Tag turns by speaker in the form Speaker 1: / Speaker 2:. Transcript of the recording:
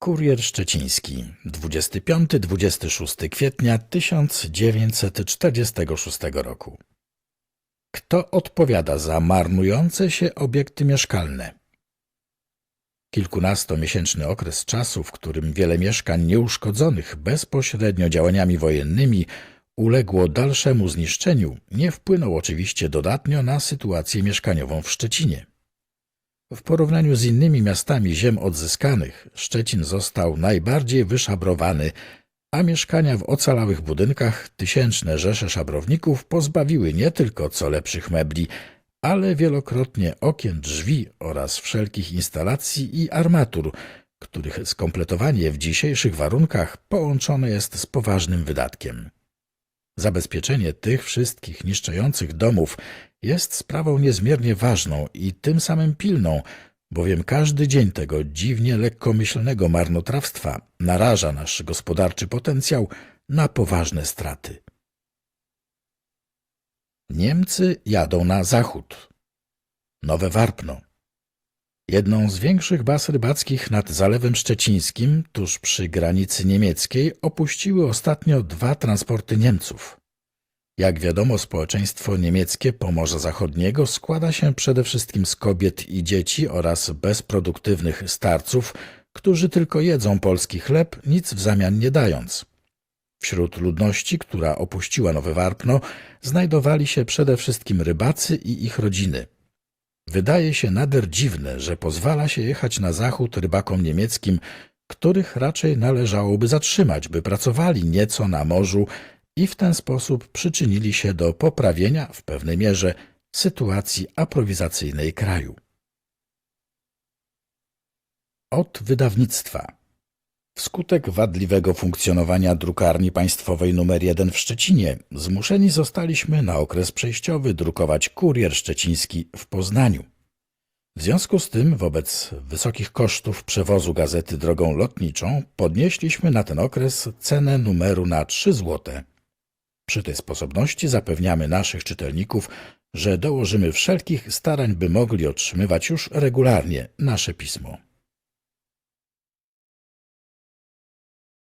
Speaker 1: Kurier Szczeciński 25-26 kwietnia 1946 roku Kto odpowiada za marnujące się obiekty mieszkalne? Kilkunastomiesięczny okres czasu, w którym wiele mieszkań nieuszkodzonych bezpośrednio działaniami wojennymi uległo dalszemu zniszczeniu, nie wpłynął oczywiście dodatnio na sytuację mieszkaniową w Szczecinie. W porównaniu z innymi miastami ziem odzyskanych, Szczecin został najbardziej wyszabrowany, a mieszkania w ocalałych budynkach tysięczne rzesze szabrowników pozbawiły nie tylko co lepszych mebli, ale wielokrotnie okien, drzwi oraz wszelkich instalacji i armatur, których skompletowanie w dzisiejszych warunkach połączone jest z poważnym wydatkiem. Zabezpieczenie tych wszystkich niszczających domów jest sprawą niezmiernie ważną i tym samym pilną, bowiem każdy dzień tego dziwnie lekkomyślnego marnotrawstwa naraża nasz gospodarczy potencjał na poważne straty. Niemcy jadą na zachód. Nowe Warpno. Jedną z większych baz rybackich nad Zalewem Szczecińskim, tuż przy granicy niemieckiej, opuściły ostatnio dwa transporty Niemców. Jak wiadomo, społeczeństwo niemieckie Pomorza Zachodniego składa się przede wszystkim z kobiet i dzieci oraz bezproduktywnych starców, którzy tylko jedzą polski chleb, nic w zamian nie dając. Wśród ludności, która opuściła Nowe Warpno, znajdowali się przede wszystkim rybacy i ich rodziny. Wydaje się nader dziwne, że pozwala się jechać na zachód rybakom niemieckim, których raczej należałoby zatrzymać, by pracowali nieco na morzu i w ten sposób przyczynili się do poprawienia w pewnej mierze sytuacji aprowizacyjnej kraju. Od wydawnictwa Wskutek wadliwego funkcjonowania drukarni państwowej nr 1 w Szczecinie zmuszeni zostaliśmy na okres przejściowy drukować kurier szczeciński w Poznaniu. W związku z tym, wobec wysokich kosztów przewozu gazety drogą lotniczą, podnieśliśmy na ten okres cenę numeru na 3 złote. Przy tej sposobności zapewniamy naszych czytelników, że dołożymy wszelkich starań, by mogli otrzymywać już regularnie nasze pismo.